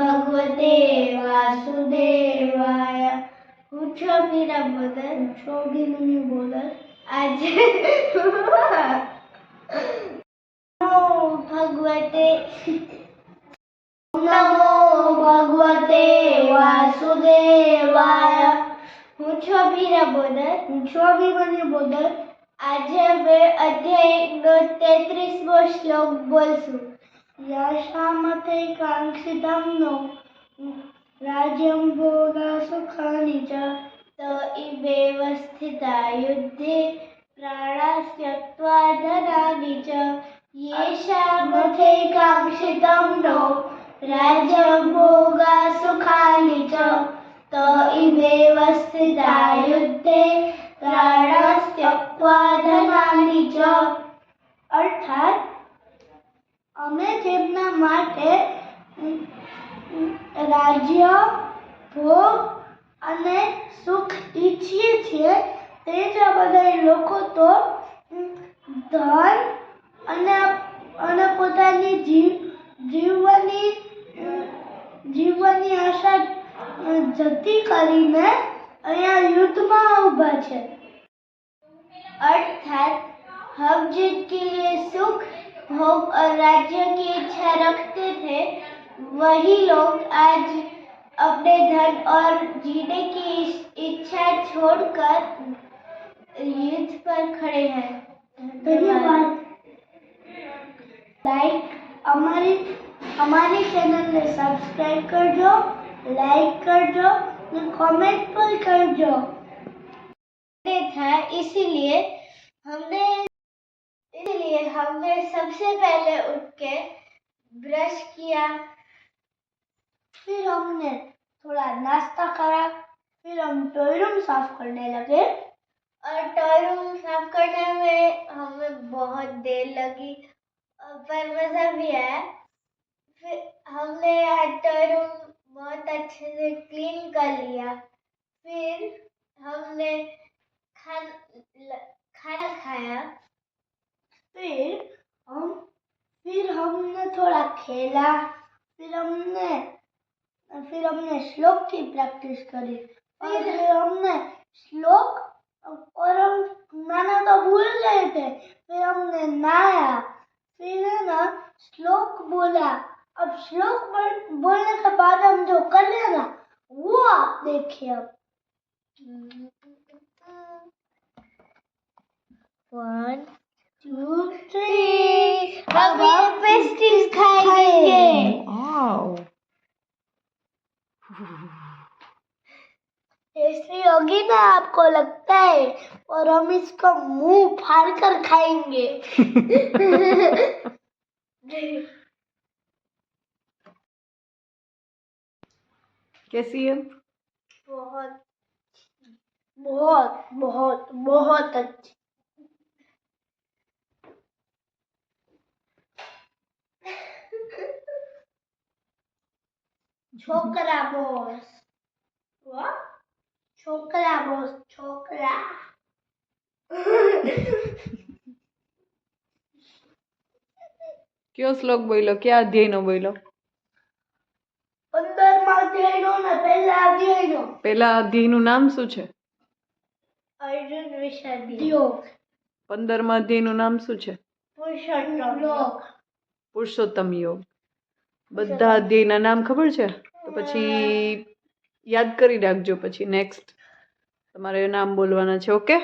ભગવતે વાસુદેવાય હું છો મીરા બોદર છો ગીની બોદર આજે ભગવતે નમો ભગવતે વાસુદેવાય હું છો મીરા બોદર હું છો ભીમની બોદર આજે અમે અધ્યાય નો તેત્રીસમો શ્લોક બોલશું याशामतैकाङ्क्षितं नो। राज्यं भोगासुखानि च। त इवेव युद्धे प्राणा नो। राज्यं भोगासुखानि च। त इवेव युद्धे प्राणास्त्यक्त्वा धनानि च। अर्थात् અમે તેમના માટે રાજ્ય, ભોગ અને સુખ ઈચ્છીએ છીએ. તે જ બધા લોકો તો ધન અને અને પોતાની જીવ, જીવવાની જીવવાની આશા જતી કરીને અહીંયા યુદ્ધમાં ઊભા છે. અર્થાત, હવજી કે સુખ भोग और राज्य की इच्छा रखते थे वही लोग आज अपने धन और जीने की इच्छा छोड़कर युद्ध पर खड़े हैं। धन्यवाद। लाइक हमारी हमारे चैनल ने सब्सक्राइब कर दो लाइक कर दो कमेंट पर कर दो। था इसीलिए हमने इसलिए हमने सबसे पहले उठ के ब्रश किया। फिर हमने थोड़ा नाश्ता करा। फिर हम टॉय रूम साफ़ करने लगे। और टॉय रूम साफ़ करने में हमें बहुत देर लगी। पर मज़ा भी आया। फिर हमने आज टॉय रूम बहुत अच्छे से क्लीन कर लिया। फिर हमने खान खाना खाया। फिर हम फिर हमने थोड़ा खेला फिर हमने फिर हमने श्लोक की प्रैक्टिस करी। और फिर हमने श्लोक और हम नाना तो भूल गए थे फिर हमने नहाया फिर है ना श्लोक बोला। अब श्लोक बोलने के बाद हम जो कर रहे हैं ना वो आप देखिए अब। टेस्टी होगी ना आपको लगता है और हम इसको मुँह फाड़ कर खाएँगे। कैसी है? बहुत बहुत बहुत बहुत अच्छी। છોકરા બોસ. છોકરા બોસ છોકરા. કયો શ્લોક બોલ્યો કયા અધ્યાય નો બોલ્યો પંદરમાં અધ્યાય નો ને પહેલા અધ્યાય નો પહેલા અધ્યાયનું નામ શું છે? અર્જુન વિષાદ પંદરમા અધ્યાયનું નામ શું છે? પુરુષોત્તમ યોગ. પુરુષોત્તમ યોગ. બધા અધ્યાયના નામ ખબર છે? તો પછી યાદ કરી રાખજો પછી નેક્સ્ટ તમારે નામ બોલવાના છે ઓકે